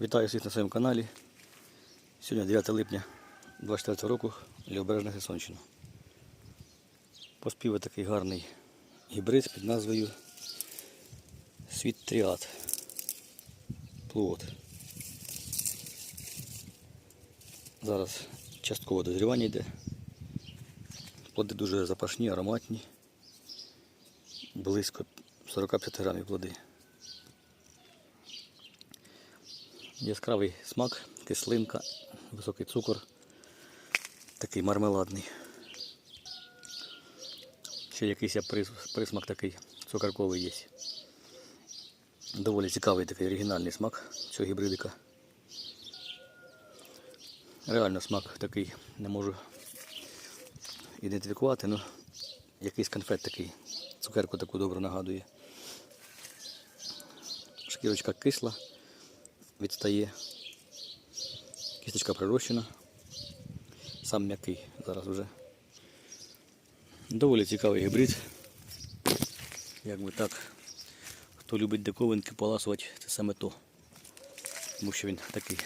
Вітаю всіх на своєму каналі. Сьогодні 9 липня 24 року Лівобережна Херсонщина. Поспів такий гарний гібрид під назвою Світ Тріад. Плод. Зараз частково дозрівання йде. Плоди дуже запашні, ароматні. Близько 40-50 грамів плоди. Яскравий смак, кислинка, високий цукор, такий мармеладний. Ще якийсь присмак такий цукерковий є. Доволі цікавий такий оригінальний смак цього гібридика. Реально смак такий не можу ідентифікувати, але якийсь конфет такий, цукерку таку добре нагадує. Шкірочка кисла відстає. Кісточка прирощена. Сам м'який зараз вже. Доволі цікавий гібрид. Якби так, хто любить диковинки поласувати, це саме то. Тому що він такий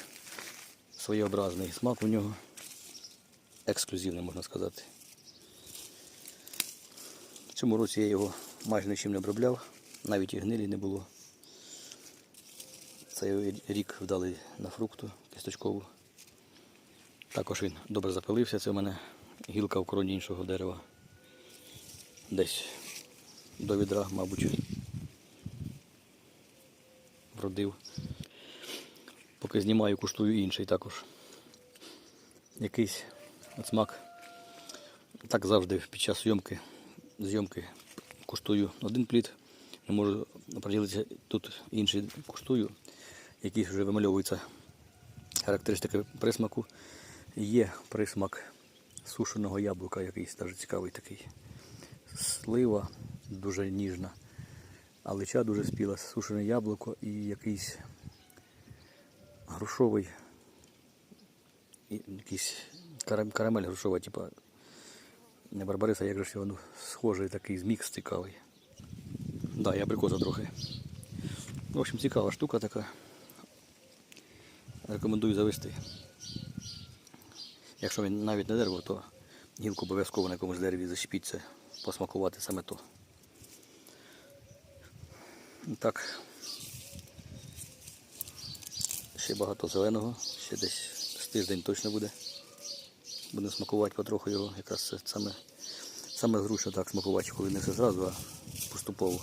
своєобразний смак у нього. Ексклюзивний, можна сказати. В цьому році я його майже нічим не обробляв, навіть і гнилі не було. Цей рік вдалий на фрукту кісточкову. Також він добре запилився. Це в мене гілка в кроні іншого дерева. Десь до відра, мабуть, вродив. Поки знімаю, куштую інший також. Якийсь смак. Так завжди під час зйомки, зйомки куштую один плід. Не можу приділитися тут інший куштую якісь вже вимальовуються характеристики присмаку. Є присмак сушеного яблука, якийсь навіть цікавий такий. Слива дуже ніжна, алича дуже спіла, сушене яблуко і якийсь грушовий, якийсь карамель грушова, типа не барбариса, як же ж воно схожий такий змікс цікавий. Да, і абрикоса трохи. В общем, цікава штука така. Рекомендую завести. Якщо він навіть не дерево, то гілку обов'язково на якомусь дереві защепіться, посмакувати саме то. Так. Ще багато зеленого, ще десь з тиждень точно буде. Будемо смакувати потроху його, якраз це саме, саме зручно так смакувати, коли не все зразу, а поступово.